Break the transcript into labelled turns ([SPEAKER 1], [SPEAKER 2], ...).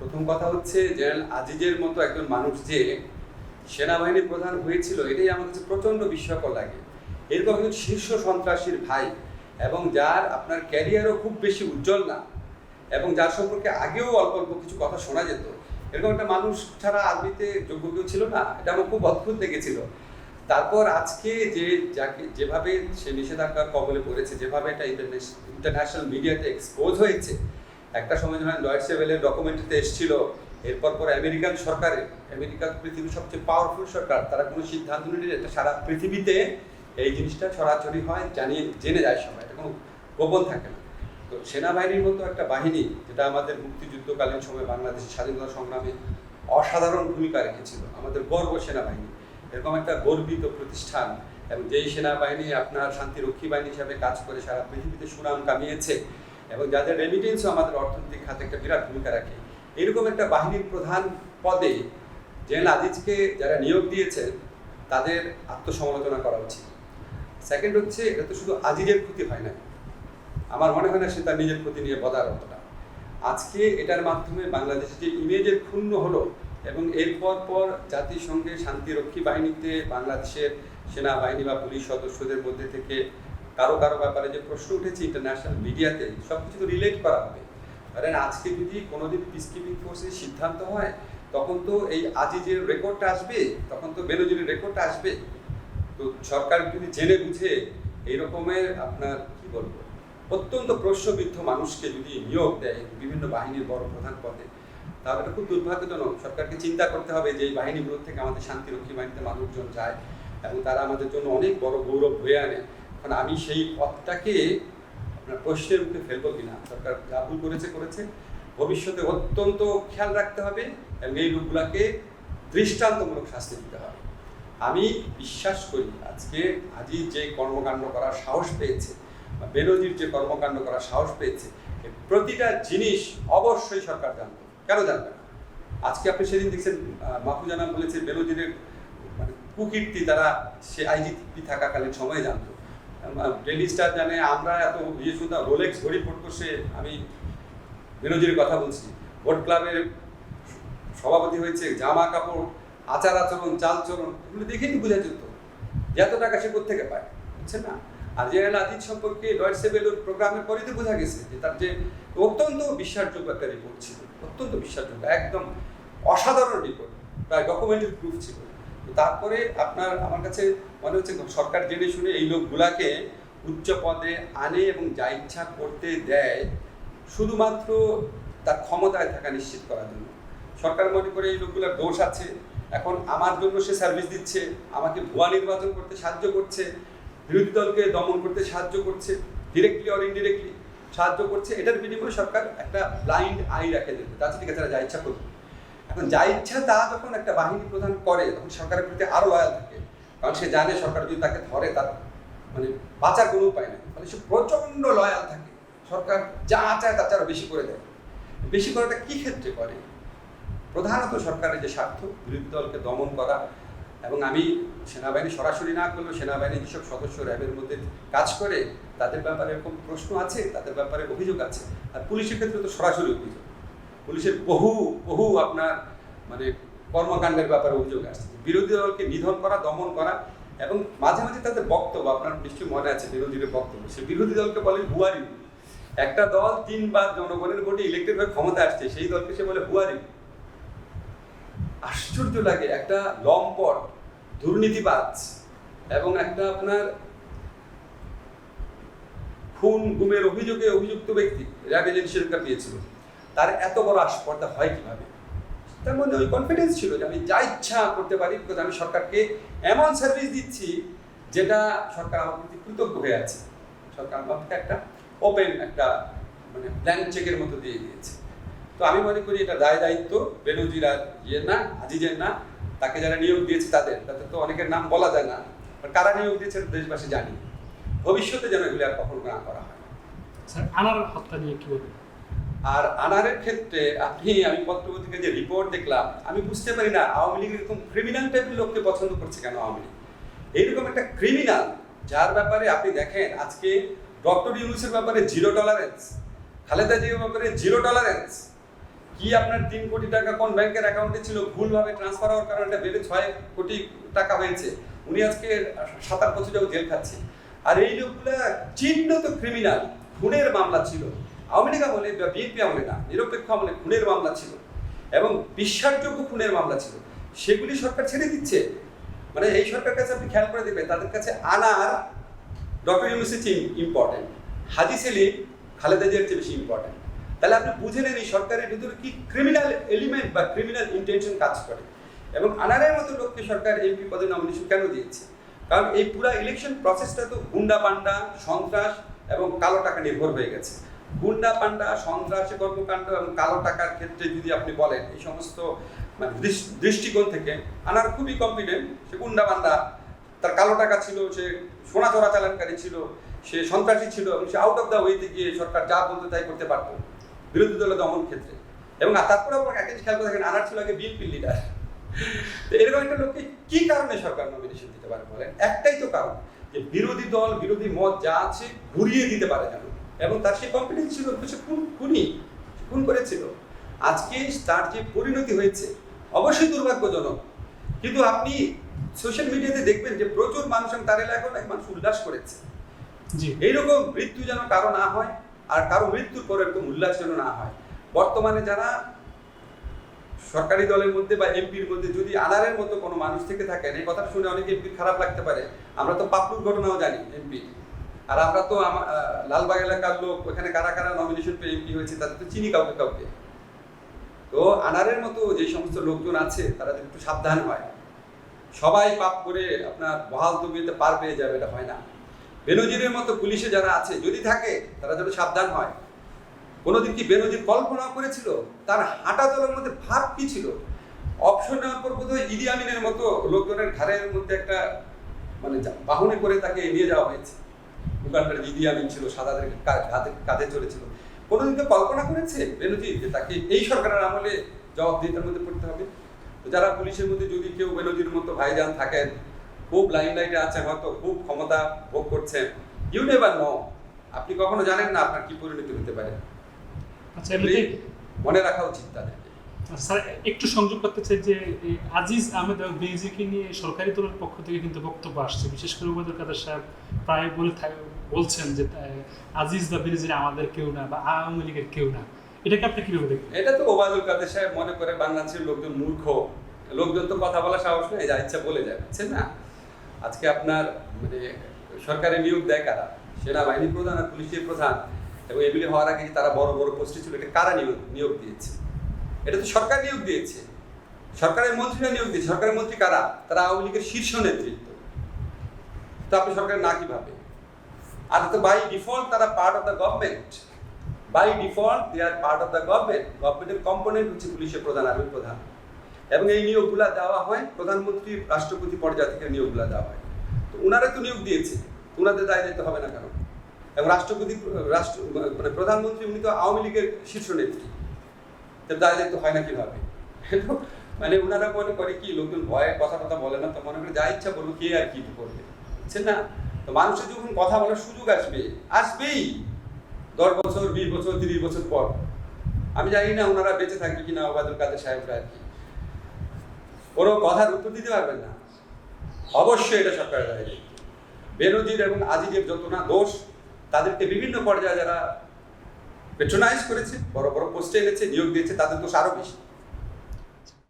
[SPEAKER 1] প্রথম কথা হচ্ছে, জেনারেল আজিজের মতো একজন মানুষ যে সেনাবাহিনীর প্রধান হয়েছিল, এটাই আমার কাছে প্রচণ্ড বিস্ময়কর লাগে। এরকম একজন শীর্ষ সন্ত্রাসীর ভাই এবং যার আপনার ক্যারিয়ারও খুব বেশি উজ্জ্বল না এবং যার সম্পর্কে আগেও অল্প অল্প কিছু কথা শোনা যেত। এরকম একটা মানুষ ছাড়া আর্মিতে যোগ্য কেউ ছিল না, এটা আমার খুব অদ্ভুত লেগেছিল। তারপর আজকে যে যাকে, যেভাবে সে নিষেধাজ্ঞার কবলে পড়েছে, যেভাবে এটা ইন্টারন্যাশনাল মিডিয়াতে এক্সপোজ হয়েছে একটা সময় যখন লয়েড সেভেলের ডকুমেন্টারিতে এসেছিল, এরপর পর আমেরিকান সরকারের আমেরিকা পৃথিবীর সবচেয়ে পাওয়ারফুল সরকার, তারা কোনো সিদ্ধান্ত নিলে এটা সারা পৃথিবীতে এই জিনিসটা ছড়াছড়ি হয়, জানিয়ে জেনে যায় সবাই, এটা কোনো গোপন থাকে না। তো সেনাবাহিনীর মতো একটা বাহিনী, যেটা আমাদের মুক্তিযুদ্ধকালীন সময় বাংলাদেশের স্বাধীনতা সংগ্রামে অসাধারণ ভূমিকা রেখেছিল, আমাদের গর্ব সেনাবাহিনী। এরকম একটা গর্বিত প্রতিষ্ঠান, এবং যেই সেনাবাহিনী আপনার শান্তিরক্ষী বাহিনী হিসাবে কাজ করে সারা পৃথিবীতে সুনাম কামিয়েছে এবং যাদের রেমিটেন্সও আমাদের অর্থনৈতিক খাতে একটা বিরাট ভূমিকা রাখে। এরকম একটা বাহিনীর প্রধান পদে জেনারেল আজিজকে যারা নিয়োগ দিয়েছেন, তাদের আত্মসমালোচনা করা উচিত। সেকেন্ড হচ্ছে, এটা তো শুধু আজিজের ক্ষতি হয় না আমার মনে হয় না সে তার নিজের ক্ষতি নিয়ে বদার অতটা। আজকে এটার মাধ্যমে বাংলাদেশের যে ইমেজের ক্ষুণ্ণ হলো এবং এরপর পর জাতিসংঘের শান্তিরক্ষী বাহিনীতে বাংলাদেশের সেনাবাহিনী বা পুলিশ সদস্যদের মধ্যে থেকে কারও কারও ব্যাপারে যে প্রশ্ন উঠেছে ইন্টারন্যাশনাল মিডিয়াতে সব কিছু তো রিলেট করা হবে। কারণ আজকে যদি কোনোদিন পিস কিপিং ফোর্সের সিদ্ধান্ত হয়, তখন তো এই আজিজের রেকর্ডটা আসবে, তখন তো বেনজিরের রেকর্ডটা আসবে। তো সরকার যদি জেনে বুঝে, এই রকমের আপনার, কি বলব, অত্যন্ত প্রশ্নবিদ্ধ মানুষকে যদি নিয়োগ দেয় বিভিন্ন বাহিনীর বড় প্রধান পদে, তাহলে এটা খুব দুর্ভাগ্যজনক। সরকারকে চিন্তা করতে হবে যে এই বাহিনীগুলো থেকে আমাদের শান্তিরক্ষী বাহিনীতে মানুষজন যায় এবং তারা আমাদের জন্য অনেক বড় গৌরব বয়ে আনে। এখন আমি সেই পথটাকে আপনার প্রশ্নের মুখে ফেলব কিনা? সরকার যা ভুল করেছে করেছে। ভবিষ্যতে অত্যন্ত খেয়াল রাখতে হবে এবং এই লোকগুলাকে দৃষ্টান্তমূলক শাস্তি দিতে হবে। আমি বিশ্বাস করি আজকে আজি যে কর্মকাণ্ড করার সাহস পেয়েছে, বা বেনজির যে কর্মকাণ্ড করার সাহস পেয়েছে প্রতিটা জিনিস অবশ্যই সরকার জানবে। কেন জানবে না? আজকে আপনি সেদিন দেখছেন মাহফুজানা বলেছে বেনজিরের মানে কুকীর্তি তারা সে আইজিপি থাকাকালীন সময়ে জানতো। ডেলি স্টার জানে, আমরা এত ইয়ে শুনতাম রোলেক্স ঘড়ি পড়তো সে আমি বেনজিরের কথা বলছি। ভোট ক্লাবের সভাপতি হয়েছে জামা কাপড়, আচার আচরণ, চালচরণ, এগুলো দেখেই তো বোঝা যেত যে এত টাকা সে কোথেকে পায় বুঝছে না? আর জেনারেল আজিজ সম্পর্কে লয়েড সেবেলুর প্রোগ্রামের পরেই তো বোঝা গেছে যে তার যে অত্যন্ত বিশ্বাসযোগ্য একটা রিপোর্ট ছিল, অত্যন্ত বিশ্বাসযোগ্য, একদম অসাধারণ রিপোর্ট প্রায় ডকুমেন্টারি প্রুফ ছিল। তারপরে আপনার, আমার কাছে মনে হচ্ছে সরকার জেনে শুনে এই লোকগুলাকে উচ্চ পদে আনে এবং যা ইচ্ছা করতে দেয়, শুধুমাত্র তার ক্ষমতায় থাকা নিশ্চিত করার জন্য। সরকার মনে করে এই লোকগুলোর দোষ আছে। এখন আমার জন্য সে সার্ভিস দিচ্ছে, আমাকে ভুয়া নির্বাচন করতে সাহায্য করছে, বিরোধী দলকে দমন করতে সাহায্য করছে ডিরেক্টলি অর ইনডিরেক্টলি সাহায্য করছে, এটার বিনিময়ে সরকার একটা ব্লাইন্ড আই রাখে দেবে। তাতে ঠিক আছে যা ইচ্ছা করবে। এখন যা ইচ্ছা তা যখন একটা বাহিনী প্রধান করে, তখন সরকারের প্রতি আরও লয়াল থাকে। কারণ সে জানে সরকার যদি তাকে ধরে, তার মানে বাঁচার কোনো উপায় নেই। মানে সে প্রচণ্ড লয়াল থাকে। সরকার যা চায় চেয়ে আরও বেশি করে দেয়। বেশি করাটা কি ক্ষেত্রে করে? প্রধানত সরকারের যে স্বার্থ, বিরোধী দলকে দমন করা এবং আমি সেনাবাহিনী সরাসরি না করলেও সেনাবাহিনীর যেসব সদস্য র্যাবের মধ্যে কাজ করে, তাদের ব্যাপারে এরকম প্রশ্ন আছে, তাদের ব্যাপারে অভিযোগ আছে। আর পুলিশের ক্ষেত্রে তো সরাসরি অভিযোগ। পুলিশের বহু বহু আপনার মানে কর্মকাণ্ডের ব্যাপারে অভিযোগ আসছে। বিরোধী দলকে নিধন করা, দমন করা এবং মাঝে মাঝে তাদের বক্তব্য, আপনার নিশ্চয়ই মনে আছে বিরোধীদের বক্তব্য, সে বিরোধী দলকে বলে হুয়ারি একটা দল তিনবার জনগণের ভোটে ইলেকটেড হয়ে ক্ষমতা আসছে, সেই দলকে সে বলে হুয়ারি আশ্চর্য লাগে, একটা লম্পট, দুর্নীতিবাজ এবং একটা আপনার খুন, গুমের অভিযোগে অভিযুক্ত ব্যক্তি র্যাব এজেন্সি সরকার পেয়েছিল। তার এত বড় আস্পর্ধা হয় কীভাবে? তার মধ্যে ওই কনফিডেন্স ছিল যে আমি যা ইচ্ছা করতে পারি বিকজ আমি সরকারকে এমন সার্ভিস দিচ্ছি যেটা সরকার আমার প্রতি কৃতজ্ঞ হয়ে আছে। সরকার আমাকে একটা ওপেন একটা মানে ব্ল্যাঙ্ক চেকের মতো দিয়ে দিয়েছে। তো আমি মনে করি এটা দায় দায়িত্ব, বেনজির আর ইয়ে না, আজিজের না, তাকে যারা নিয়োগ দিয়েছে তাদের, তাতে তো অনেকের নাম বলা যায় না কারা নিয়োগ দিয়েছে দেশবাসী জানি। ভবিষ্যতে যেন এগুলি আর কখনো না করা হয়।
[SPEAKER 2] স্যার আনার হত্যা নিয়ে কি বলবেন?
[SPEAKER 1] আর আনারের ক্ষেত্রে আপনি, আমি পত্রপত্রিকা যে রিপোর্ট দেখলাম, আমি বুঝতে পারি না আওয়ামী লীগ এরকম ক্রিমিনাল টাইপের লোককে পছন্দ করছে কেন আওয়ামী লীগ? এইরকম একটা ক্রিমিনাল যার ব্যাপারে আপনি দেখেন, আজকে ডক্টর ইউনুসের ব্যাপারে জিরো টলারেন্স খালেদা জিয়ার ব্যাপারে জিরো টলারেন্স কি আপনার তিন কোটি টাকা কোন ব্যাংকের অ্যাকাউন্টে ছিল, ভুলভাবে ট্রান্সফার হওয়ার কারণে এটা বেড়ে ছয় কোটি টাকা হয়েছে, উনি আজকে সাত আট বছর জেল খাচ্ছে। আর এই লোকগুলা চিহ্নিত ক্রিমিনাল খুনের মামলা ছিল। আওয়ামী লীগ আমলে বা বিএনপি আমলে না, নিরপেক্ষ আমলে খুনের মামলা ছিল এবং বিশ্বাসযোগ্য খুনের মামলা ছিল। সেগুলি সরকার ছেড়ে দিচ্ছে। মানে এই সরকার কাছে আপনি খেয়াল করে দেখবেন, তাদের কাছে আনার ডক্টর ইউনুসের চেয়ে ইম্পর্টেন্ট হাজি সেলিম, খালেদা জিয়ার চেয়ে বেশি ইম্পর্টেন্ট তাহলে আপনি বুঝে নেন এই সরকারের ভিতরে কি ক্রিমিনাল এলিমেন্ট বা ক্রিমিনাল ইন্টেনশন কাজ করে। এবং আনারের মতো লোককে সরকার এমপি পদে নমিনেশন কেন দিয়েছে? কারণ এই পুরো ইলেকশন প্রসেসটা তো গুন্ডা পান্ডা সন্ত্রাস এবং কালো টাকা নির্ভর হয়ে গেছে। গুন্ডা পান্ডা সন্ত্রাসী, কর্মকাণ্ড এবং কালো টাকার ক্ষেত্রে যদি আপনি বলেন, এই সমস্ত মানে দৃষ্টিকোণ থেকে আনার খুবই কনফিডেন্ট সে গুন্ডা পান্ডা তার কালো টাকা ছিল, সে সোনা চোরা চালানকারী ছিল, সে সন্ত্রাসী ছিল এবং সে আউট অফ দ্য ওয়েতে গিয়ে সরকার যা বলতে তাই করতে পারতো বিরোধী দলের দমন ক্ষেত্রে। এবং তারপরে আবার একটা খেয়াল করে দেখেন, আনার ছিল আগে বিএনপির লিডার তো এরকম একটা লোককে কি কারণে সরকার নমিনেশন দিতে পারে বলেন? একটাই তো কারণ যে বিরোধী দল, বিরোধী মত যা আছে, ঘুরিয়ে দিতে পারে যেন এবং তার সেই কনফিডেন্স ছিল সে খুন খুনি খুন করেছিল। আজকে তার যে পরিণতি হয়েছে অবশ্যই দুর্ভাগ্যজনক। কিন্তু আপনি সোশ্যাল মিডিয়াতে দেখবেন যে প্রচুর মানুষ তার এলাকায় অনেক মানুষ উল্লাস করেছে।
[SPEAKER 2] জি।
[SPEAKER 1] এইরকম মৃত্যু যেন কারও না হয় আর কারও মৃত্যুর পর এরকম উল্লাস যেন না হয়। বর্তমানে যারা সরকারি দলের মধ্যে বা এমপির মধ্যে যদি আনারের মতো কোনো মানুষ থেকে থাকেন এই কথাটা শুনে অনেক এমপির খারাপ লাগতে পারে। আমরা তো পাপলুর ঘটনাও জানি এমপি আর আমরা তো লালবাগ এলাকার লোক, ওখানে কারা কারা নমিনেশন পেয়ে এমপি হয়েছে, তাদের তো চিনি কাউকে কাউকে। তো আনারের মতো যে সমস্ত লোকজন আছে, তারা একটু সাবধান হয়। সবাই পাপ করে আপনার বহাল তবিতে পার পেয়ে যাবে, এটা হয় না। বেনজিরের মতো পুলিশে যারা আছে, যদি থাকে, তারা যেন সাবধান হয়। কোনোদিন কি বেনজির কল্পনা করেছিল? তার হাঁটা চলার মধ্যে ভাব কি ছিল? অপশন নেওয়ার পর বোধহয় ইদি আমিনের মতো লোকজনের ঘাড়ের মধ্যে একটা মানে বাহনে করে তাকে নিয়ে যাওয়া হয়েছে। উগান্ডার আমিন ছিল সাদাদের কা- কাঁধে কাঁধে চড়েছিল। কোনোদিন তো কল্পনা করেছে? বেনজির যে তাকে এই সরকারের আমলে জবাবদিহিতার মধ্যে পড়তে হবে। তো যারা পুলিশের মধ্যে যদি কেউ বেনজির মতো ভাইজান থাকেন খুব লাইন লাইটে আছে হয়তো খুব ক্ষমতা ভোগ করছেন। ইউ নেভার নো আপনি কখনো জানেন না আপনার কি পরিণতি হতে পারে।
[SPEAKER 2] আচ্ছা
[SPEAKER 1] মনে রাখা উচিত তাদেরকে
[SPEAKER 2] স্যার, একটু সংযোগ করতে চাই যে আজিজ আহমেদ বেজিকে নিয়ে সরকারি দলের পক্ষ থেকে কিন্তু বক্তব্য আসছে। বিশেষ করে উবায়দুল কাদের সাহেব প্রায় বলে বলছেন যে আজিজ বা বেনজির আমাদের কেউ না বা আওয়ামী লীগের কেউ না। এটাকে আপনি কীভাবে দেখবেন?
[SPEAKER 1] এটা তো ওবায়দুল কাদের সাহেব মনে করে বাংলাদেশের লোকজন মূর্খ। লোকজন তো কথা বলা সাহস নেই, যা ইচ্ছা বলে যায়, বুঝছেন না? আজকে আপনার মানে সরকারি নিয়োগ দেয় কারা? সেনাবাহিনী প্রধান আর পুলিশের প্রধান। এবং এগুলি হওয়ার আগে তারা বড় বড় পোস্টে ছিল? এটা কারা নিয়োগ নিয়োগ দিয়েছে? এটা তো সরকার নিয়োগ দিয়েছে। সরকারের মন্ত্রীরা নিয়োগ দিয়েছে। সরকারের মন্ত্রী কারা? তারা আওয়ামী লীগের শীর্ষ নেতৃত্ব। তো আপনি সরকারের না কীভাবে? আর তো বাই ডিফল্ট তারা part of the government by default they are part of the government গভর্নমেন্টের কম্পোনেন্ট হচ্ছে পুলিশের প্রধান আর্মি প্রধান। এবং এই নিয়োগগুলা দেওয়া হয়, প্রধানমন্ত্রী, রাষ্ট্রপতি পর্যায় থেকে নিয়োগগুলা দেওয়া হয়। তো ওনারা তো নিয়োগ দিয়েছে। ওনাদের দায় দিতে হবে না কেন? এবং রাষ্ট্রপতি, রাষ্ট্র মানে প্রধানমন্ত্রী উনি তো আওয়ামী লীগের শীর্ষ নেত্রী। দায় দায়িত্ব হয় না কীভাবে? মানে ওনারা মনে করে কি, লোকজন ভয়ে কথা কথা বলে না, তো মনে করে যা ইচ্ছা বলব, কে আর কি করবে? বুঝছেন না? তো মানুষের যখন কথা বলার সুযোগ আসবে, আসবেই। দশ বছর, বিশ বছর, তিরিশ বছর পর। আমি জানি না ওনারা বেঁচে থাকবে কিনা, ওবায়দুল কাদের সাহেবরা আর কি। কোনো কথার উত্তর দিতে পারবেন না। অবশ্যই এটা সরকারের দায়। দায়িত্ব। বেনজির এবং আজিজের যত না দোষ, তাদেরকে বিভিন্ন পর্যায়ে যারা পেট্রোনাইজ করেছে বড় বড় পোস্টে এনেছে নিয়োগ দিয়েছে তাদের দোষ আরও বেশি।